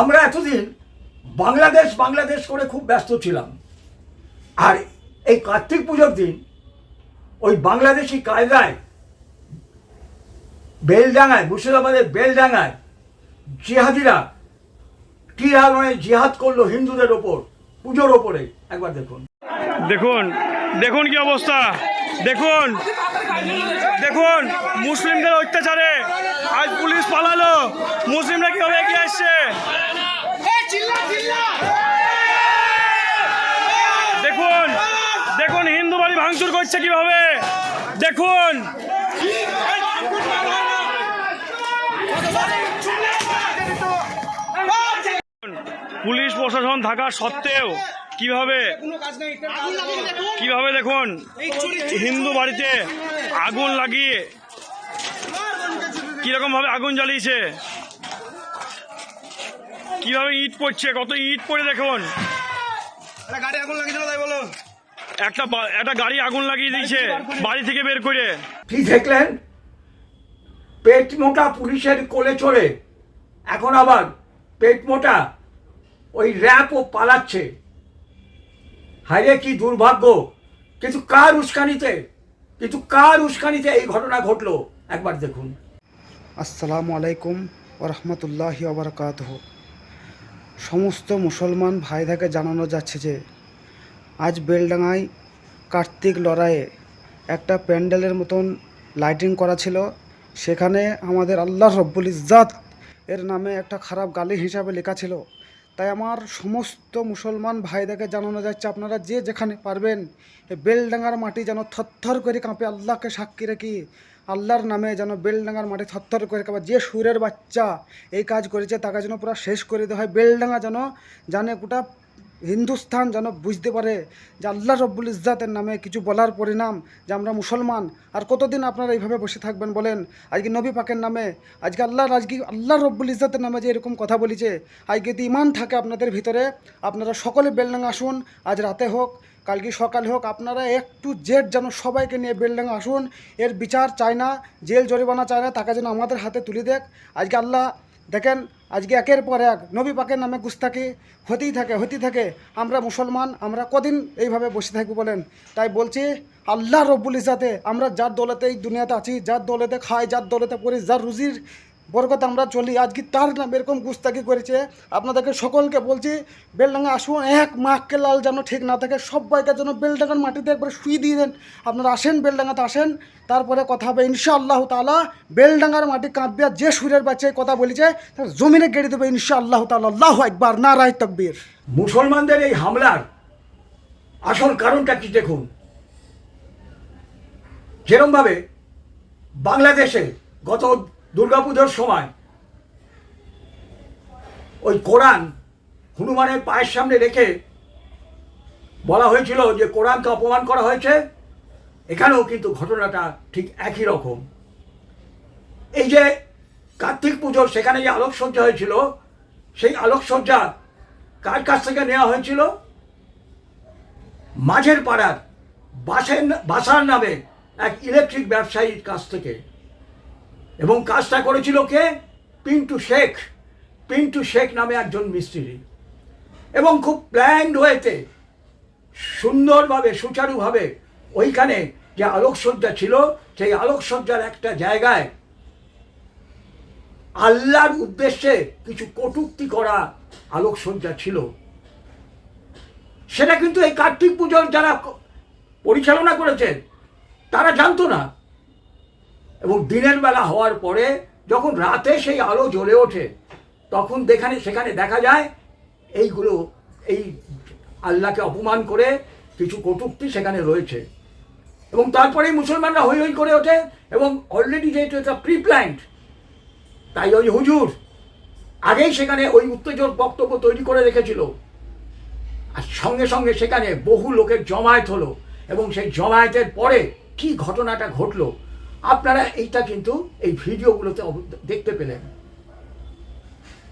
আমরা এতদিন বাংলাদেশ বাংলাদেশ করে খুব ব্যস্ত ছিলাম। আর এই কার্তিক পুজোর দিন ওই বাংলাদেশি কায়দায় বেলডাঙায় মুর্শিদাবাদের বেলডাঙায় জিহাদিরা কি আলোয় জিহাদ করল হিন্দুদের ওপর, পুজোর ওপরে। একবার দেখুন। দেখুন দেখুন কি অবস্থা। দেখুন দেখুন, মুসলিমদের অত্যাচারে আজ পুলিশ পালালো। মুসলিমরা কীভাবে এগিয়ে আসছে? দেখুন দেখুন, হিন্দু বাড়ি ভাঙচুর করছে কীভাবে? দেখুন। পুলিশ প্রশাসন থাকা সত্ত্বেও কীভাবে? কীভাবে দেখুন? হিন্দু বাড়িতে আগুন লাগিয়ে কীরকম ভাবে আগুন জ্বালিয়েছে? কীভাবে ইট পড়ছে? কত ইট পড়ে দেখুন। গাড়ি আগুন বলো একটা একটা গাড়ি আগুন লাগিয়ে দিয়েছে বাড়ি থেকে বের করে। কি দেখলেন? পেট মোটা পুলিশের কোলে চড়ে। এখন আবার পেট মোটা ওই র্যাপও পালাচ্ছে। হায়রে কি দুর্ভাগ্য? কিন্তু কার উস্কানিতে? কিন্তু কার উস্কানিতে এই ঘটনা ঘটলো? একবার দেখুন। আসসালামু আলাইকুম ও ওরহমতুল্লাহি ওবরকাত সমস্ত মুসলমান ভাইদেরকে জানানো যাচ্ছে যে, আজ বেলডাঙায় কার্তিক লড়াইয়ে একটা প্যান্ডেলের মতন লাইটিং করা ছিল। সেখানে আমাদের আল্লাহ রব্বুল ইজ্জাত এর নামে একটা খারাপ গালি হিসাবে লেখা ছিল। তাই আমার সমস্ত মুসলমান ভাইদেরকে জানানো যাচ্ছে, আপনারা যে যেখানে পারবেন বেলডাঙ্গার মাটি যেন থরথর করে কাঁপে, আল্লাহকে সাক্ষী রাখি। আল্লাহর নামে যেন বেলডাঙ্গার মাটি থরথর করে কাঁপে। যে সুরের বাচ্চা এই কাজ করেছে, তাকে যেন পুরো শেষ করে দেওয়া হয়। বেলডাঙ্গা যেন জানে গোটা হিন্দুস্থান যেন বুঝতে পারে যে আল্লাহ রব্বুল ইজ্জাতের নামে কিছু বলার পরিণাম যে আমরা মুসলমান। আর কতদিন আপনারা এইভাবে বসে থাকবেন বলেন? আজকে নবী পাকের নামে, আজকে আল্লাহর আজকে আল্লাহ রব্বুল ইজ্জাতের নামে যে এরকম কথা বলেছে, আজকে যদি ইমান থাকে আপনাদের ভিতরে, আপনারা সকলে বেলডাঙ্গা আসুন, আজ রাতে হোক, কালকে সকালে হোক, আপনারা একটু জেড যেন সবাইকে নিয়ে বেলডাঙ্গা আসুন। এর বিচার চায় না, জেল জরিমানা চায় না, তাকে যেন আমাদের হাতে তুলে দেখ আজকে আল্লাহ, দেখেন আজকে একের পর এক নবী পাকের নামে গুস্তাকি হতেই থাকে হতেই থাকে। আমরা মুসলমান, আমরা কদিন এইভাবে বসে থাকব বলেন? তাই বলছি, আল্লাহ রব্বুল ইজাতে আমরা যার দলেতে এই দুনিয়াতে আছি, যার দলেতে খাই, যার দলেতে পড়ি, যার রুজির বরকত, আমরা চলি। আজকে তার নাম এরকম গুস্তাকি করেছে। আপনাদেরকে সকলকে বলছি বেলডাঙ্গা আসুন, এক মাখকে লাল যেন ঠিক না থাকে, সবাইকে যেন বেলডাঙ্গার মাটিতে একবার শুয়ে দিয়ে দেন। আপনারা আসেন বেলডাঙ্গাতে, আসেন। তারপরে কথা হবে ইনশাআল্লাহ তালা বেলডাঙ্গার মাটি আর যে সুরের বাচ্চায় কথা বলেছে, তার জমিনে গেড়ে দেবে ইনশাআল্লাহ তালা আল্লাহ একবার না রায় তকবীর। মুসলমানদের এই হামলার আসল কারণটা কি দেখুন? যেরমভাবে বাংলাদেশে গত দুর্গাপুজোর সময় ওই কোরআন হনুমানের পায়ের সামনে রেখে বলা হয়েছিল যে কোরআনকে অপমান করা হয়েছে। এখানেও কিন্তু ঘটনাটা ঠিক একই রকম। এই যে কার্তিক পুজোর সেখানে যে আলোকসজ্জা হয়েছিল, সেই আলোকসজ্জা কার কাছ থেকে নেওয়া হয়েছিল? মাঝের পাড়ার বাসের, বাসার নামে এক ইলেকট্রিক ব্যবসায়ীর কাছ থেকে। এবং কাজটা করেছিল কে? পিন্টু শেখ। পিন্টু শেখ নামে একজন মিস্ত্রি। এবং খুব প্ল্যান্ড ওয়েতে সুন্দরভাবে, সুচারুভাবে ওইখানে যে আলোকসজ্জা ছিল, সেই আলোকসজ্জার একটা জায়গায় আল্লাহর উদ্দেশ্যে কিছু কটূক্তি করা আলোকসজ্জা ছিল। সেটা কিন্তু এই কার্তিক পুজোর যারা পরিচালনা করেছেন তারা জানতো না। এবং দিনের বেলা হওয়ার পরে যখন রাতে সেই আলো জ্বলে ওঠে, তখন দেখানে, সেখানে দেখা যায় এইগুলো, এই আল্লাহকে অপমান করে কিছু কটূক্তি সেখানে রয়েছে। এবং তারপরেই মুসলমানরা হই হই করে ওঠে এবং অলরেডি যেহেতু এটা প্রি প্ল্যান্ট তাই ওই হুজুর আগেই সেখানে ওই উত্তেজক বক্তব্য তৈরি করে রেখেছিল। আর সঙ্গে সঙ্গে সেখানে বহু লোকের জমায়েত হলো এবং সেই জমায়েতের পরে কি ঘটনাটা ঘটলো আপনারা এইটা কিন্তু এই ভিডিওগুলোতে দেখতে পেলেন।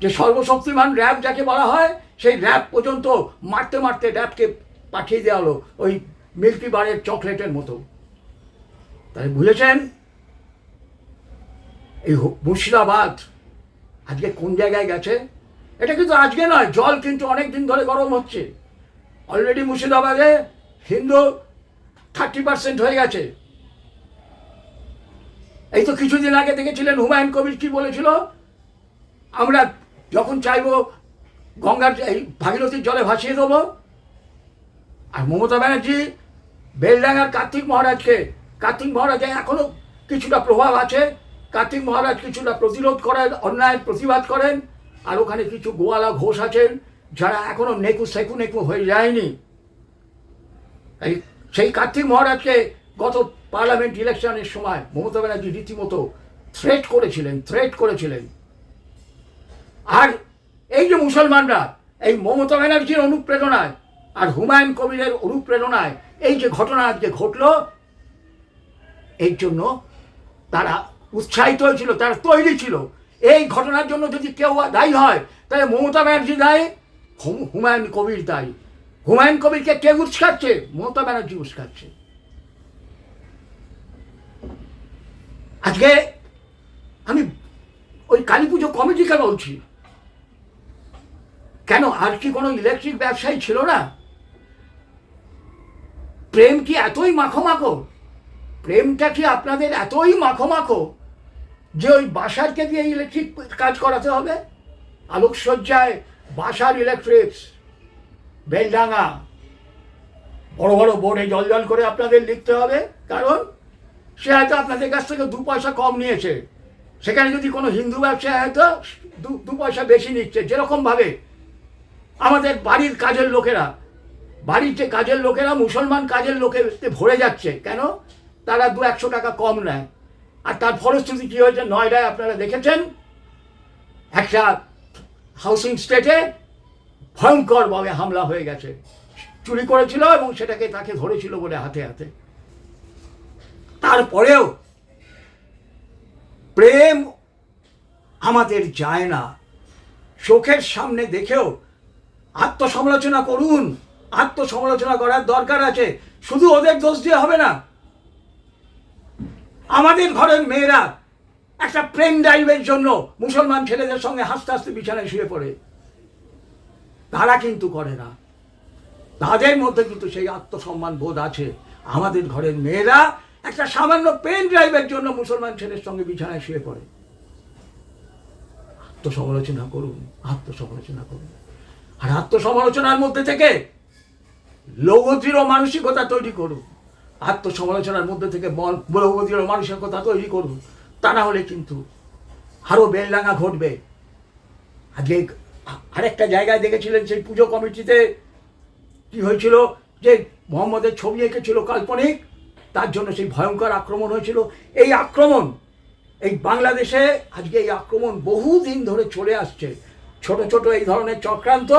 যে সর্বশক্তিমান র্যাব যাকে বলা হয়, সেই র্যাব পর্যন্ত মারতে মারতে র্যাবকে পাঠিয়ে দেওয়া হলো ওই মিল্কি বারের চকলেটের মতো। তাই বুঝেছেন? এই মুর্শিদাবাদ আজকে কোন জায়গায় গেছে? এটা কিন্তু আজকে নয়, জল কিন্তু অনেক দিন ধরে গরম হচ্ছে। অলরেডি মুর্শিদাবাদে হিন্দু থার্টি পার্সেন্ট হয়ে গেছে। এই তো কিছুদিন আগে দেখেছিলেন হুমায়ুন কবির কি বলেছিল? আমরা যখন চাইব গঙ্গার এই ভাগীরথীর জলে ভাসিয়ে দেবো। আর মমতা ব্যানার্জি বেলডাঙ্গার কার্তিক মহারাজকে, কার্তিক মহারাজে এখনও কিছুটা প্রভাব আছে। কার্তিক মহারাজ কিছুটা প্রতিরোধ করেন, অন্যায়ের প্রতিবাদ করেন। আর ওখানে কিছু গোয়ালা ঘোষ আছেন যারা এখনও নেকু সেকু নেকু হয়ে যায়নি। এই সেই কার্তিক মহারাজকে গত পার্লামেন্ট ইলেকশনের সময় মমতা ব্যানার্জি রীতিমতো থ্রেট করেছিলেন থ্রেট করেছিলেন। আর এই যে মুসলমানরা, এই মমতা ব্যানার্জির অনুপ্রেরণায় আর হুমায়ুন কবিরের অনুপ্রেরণায় এই যে ঘটনা আজকে ঘটলো, এর জন্য তারা উৎসাহিত হয়েছিল, তারা তৈরি ছিল। এই ঘটনার জন্য যদি কেউ দায়ী হয়, তাহলে মমতা ব্যানার্জি দায়ী হুমায়ুন কবির দায়ী। হুমায়ুন কবিরকে কে উস্কাচ্ছে? মমতা ব্যানার্জি উস্কাচ্ছে। আজকে আমি ওই কালী পুজো কমিটি কমিটিকে বলছি? কেন? আর কি কোনো ইলেকট্রিক ব্যবসায়ী ছিল না? প্রেম কি এতই মাখো মাখো প্রেমটা কি আপনাদের এতই মাখো মাখো যে ওই বাসারকে দিয়ে ইলেকট্রিক কাজ করাতে হবে? আলোকসজ্জায় বাসার ইলেকট্রিক্স বেলডাঙ্গা, বড় বড় বোর্ডে জল জল করে আপনাদের লিখতে হবে। কারণ সে হয়তো আপনাদের কাছ থেকে দু পয়সা কম নিয়েছে। সেখানে যদি কোনো হিন্দু ব্যবসায়ী হয়তো দু পয়সা বেশি নিচ্ছে যেরকমভাবে আমাদের বাড়ির কাজের লোকেরা, বাড়ির যে কাজের লোকেরা মুসলমান কাজের লোকের ভরে যাচ্ছে, কেন? তারা দু একশো টাকা কম নেয়। আর তার ফলশ্রুতি কী হয়েছে? নয়ডায় আপনারা দেখেছেন, একটা হাউসিং স্টেটে ভয়ঙ্করভাবে হামলা হয়ে গেছে। চুরি করেছিল এবং সেটাকে তাকে ধরেছিল বলে হাতে হাতে। তারপরেও প্রেম আমাদের যায় না। চোখের সামনে দেখেও আত্মসমালোচনা করুন। আত্মসমালোচনা করার দরকার আছে। শুধু ওদের দোষ দিয়ে হবে না। আমাদের ঘরের মেয়েরা একটা প্রেম ড্রাইভের জন্য মুসলমান ছেলেদের সঙ্গে হাসতে হাসতে বিছানায় শুয়ে পড়ে। তারা কিন্তু করে না। তাদের মধ্যে কিন্তু সেই আত্মসম্মান বোধ আছে। আমাদের ঘরের মেয়েরা একটা সামান্য পেন ড্রাইভের জন্য মুসলমান ছেলের সঙ্গে বিছানায় শুয়ে পড়ে। আত্মসমালোচনা করুন আত্মসমালোচনা করুন। আর আত্মসমালোচনার মধ্যে থেকে লৌহদৃঢ় মানসিকতা তৈরি করুন। আত্মসমালোচনার মধ্যে থেকে লৌহদৃঢ় মানসিকতা তৈরি করুন। তা না হলে কিন্তু আরও বেলডাঙা ঘটবে। আজকে আরেকটা জায়গায় দেখেছিলেন সেই পুজো কমিটিতে কি হয়েছিল? যে মোহাম্মদের ছবি এঁকেছিল কাল্পনিক। তার জন্য সেই ভয়ঙ্কর আক্রমণ হয়েছিল এই আক্রমণ এই বাংলাদেশে আজকে এই আক্রমণ বহুদিন ধরে চলে আসছে ছোট ছোট এই ধরনের চক্রান্ত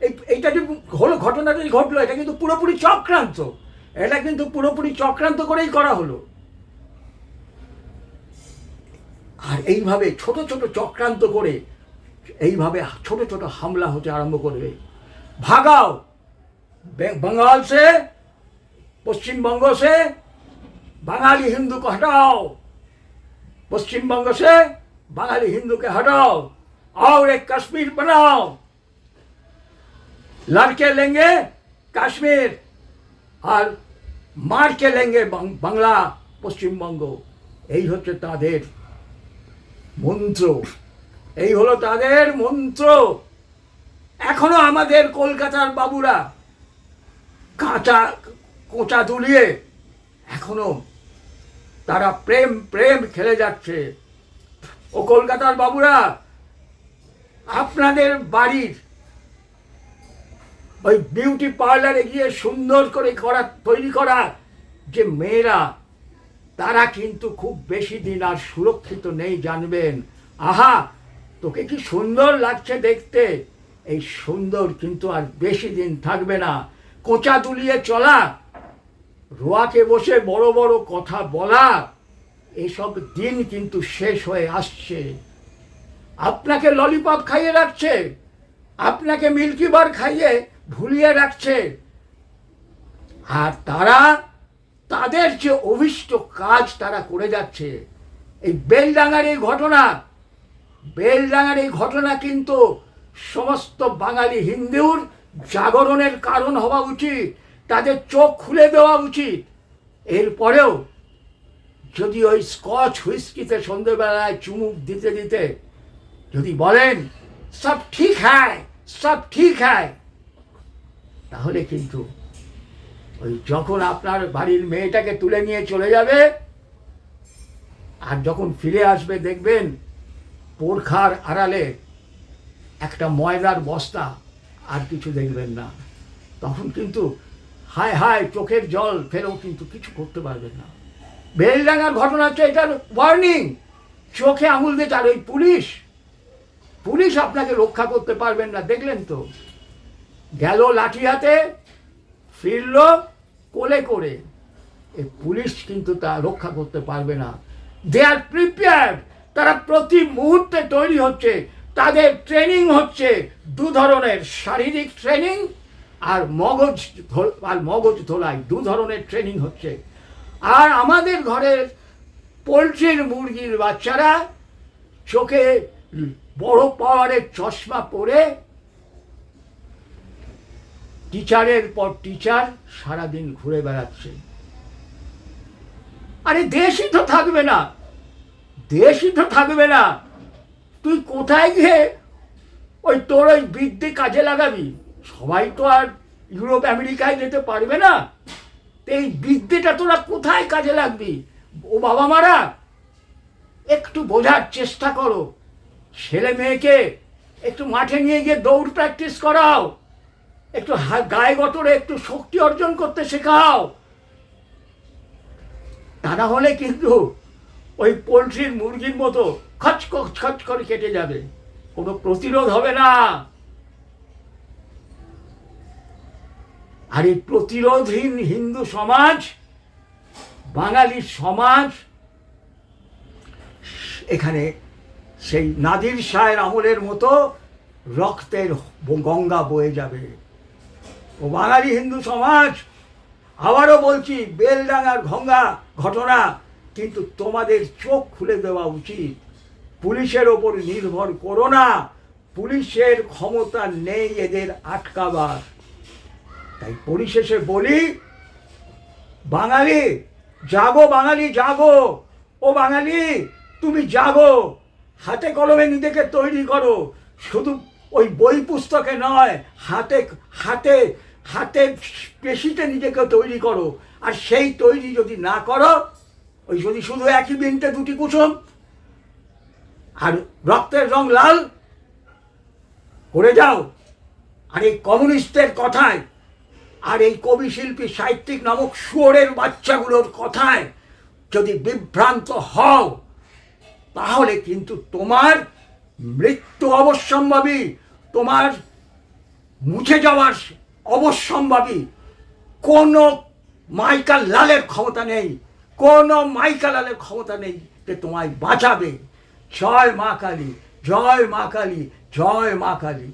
এই এইটা যে হলো ঘটনাটা যে ঘটলো এটা কিন্তু পুরোপুরি চক্রান্ত এটা কিন্তু পুরোপুরি চক্রান্ত করেই করা হলো আর এইভাবে ছোট ছোট চক্রান্ত করে এইভাবে ছোট ছোট হামলা হতে আরম্ভ করবে ভাগাও बे- बंगाल से पश्चिम बंग से बंगाली हिंदू को हटाओ पश्चिम बंग से बंगाली हिंदू के हटाओ और एक कश्मीर बनाओ लड़के लेंगे कश्मीर আর মার কে লেঙ্গে বাং- বাংলা পশ্চিমবঙ্গ এই হচ্ছে তাদের মন্ত্র এই হলো তাদের মন্ত্র এখনো আমাদের কলকাতার বাবুরা কাঁচা কোঁচা দুলিয়ে এখনও তারা প্রেম প্রেম খেলে যাচ্ছে। ও কলকাতার বাবুরা, আপনাদের বাড়ির ওই বিউটি পার্লারে গিয়ে সুন্দর করে করা, তৈরি করা যে মেয়েরা, তারা কিন্তু খুব বেশি দিন আর সুরক্ষিত নেই, জানবেন। আহা, তোকে কি সুন্দর লাগছে দেখতে? এই সুন্দর কিন্তু আর বেশি দিন থাকবে না। কোঁচা দুলিয়ে চলা রোয়াকে বসে বড় বড় কথা বলা এসব দিন কিন্তু শেষ হয়ে আসছে। আপনাকে ললিপপ খাইয়ে রাখছে, আপনাকে মিল্কি বার খাইয়ে ভুলিয়ে রাখছে। আর তারা তাদের যে অভিষ্ট কাজ তারা করে যাচ্ছে, এই বেলডাঙ্গার এই ঘটনা, বেলডাঙ্গার এই ঘটনা কিন্তু সমস্ত বাঙালি হিন্দুর জাগরণের কারণ হওয়া উচিত। তাদের চোখ খুলে দেওয়া উচিত। এরপরেও যদি ওই স্কচ হুইস্কিতে সন্ধ্যেবেলায় চুমুক দিতে দিতে যদি বলেন, সব ঠিক হ্যায় সব ঠিক হ্যায় তাহলে কিন্তু ওই যখন আপনার বাড়ির মেয়েটাকে তুলে নিয়ে চলে যাবে, আর যখন ফিরে আসবে, দেখবেন পোরখার আড়ালে একটা ময়দার বস্তা, আর কিছু দেখবেন না। তখন কিন্তু হায় হায়, চোখের জল ফেলেও কিন্তু কিছু করতে পারবেন না। বেলডাঙ্গার ঘটনা হচ্ছে এটার ওয়ার্নিং চোখে আঙুল দিয়ে আর ওই পুলিশ। পুলিশ আপনাকে রক্ষা করতে পারবেন না, দেখলেন তো। গেল লাঠি হাতে, ফিরল কোলে করে। এ পুলিশ কিন্তু তা রক্ষা করতে পারবে না। দে আর প্রিপেয়ার্ড তারা প্রতি মুহূর্তে তৈরি হচ্ছে। তাদের ট্রেনিং হচ্ছে। দু ধরনের শারীরিক ট্রেনিং আর মগজ আর মগজ ধোলাই দু ধরনের ট্রেনিং হচ্ছে। আর আমাদের ঘরের পোলট্রির মুরগির বাচ্চারা চোখে বড় পাওয়ারের চশমা পরে টিচারের পর টিচার সারাদিন ঘুরে বেড়াচ্ছে। আরে দেশই তো থাকবে না, দেশই তো থাকবে না। তুই কোথায় গিয়ে ওই তোর ওই বৃদ্ধি কাজে লাগাবি? সবাই তো আর ইউরোপ, আমেরিকায় যেতে পারবে না। এই বিদ্যেটা তোরা কোথায় কাজে লাগবি? ও বাবা মারা, একটু বোঝার চেষ্টা করো। ছেলে মেয়েকে একটু মাঠে নিয়ে গিয়ে দৌড় প্র্যাকটিস করাও। একটু গায়ে গতরে একটু শক্তি অর্জন করতে শেখাও। তা না হলে কিন্তু ওই পোলট্রির মুরগির মতো খচ খচ খচ করে কেটে যাবে। কোনো প্রতিরোধ হবে না। আর এই প্রতিরোধহীন হিন্দু সমাজ বাঙালি সমাজ, এখানে সেই নাদির শাহের আমলের মতো রক্তের গঙ্গা বয়ে যাবে। ও বাঙালি হিন্দু সমাজ, আবারও বলছি, বেলডাঙ্গার গঙ্গা ঘটনা কিন্তু তোমাদের চোখ খুলে দেওয়া উচিত। পুলিশের ওপর নির্ভর করো না, পুলিশের ক্ষমতা নেই এদের আটকাবার। তাই পরিশেষে বলি, বাঙালি, জাগো বাঙালি, জাগো। ও বাঙালি, তুমি জাগো। হাতে কলমে নিজেকে তৈরি করো। শুধু ওই বই পুস্তকে নয়, হাতে হাতে হাতে পেশিতে নিজেকে তৈরি করো। আর সেই তৈরি যদি না করো, ওই যদি শুধু একই বিনতে দুটি কুসুম, আর রক্তের রং লাল, করে যাও। আর এই কমিউনিস্টের কথায় আর এই কবি শিল্পী সাহিত্যিক নামক শুয়োরের বাচ্চাগুলোর কথায় যদি বিভ্রান্ত হও, তাহলে কিন্তু তোমার মৃত্যু অবশ্যম্ভাবী, তোমার মুছে যাওয়ার অবশ্যম্ভাবী। কোনো মাইকাল লালের ক্ষমতা নেই, কোনো মাইকাল লালের ক্ষমতা নেই যে তোমায় বাঁচাবে। জয় মা কালী, জয় মা কালী, জয় মা কালী।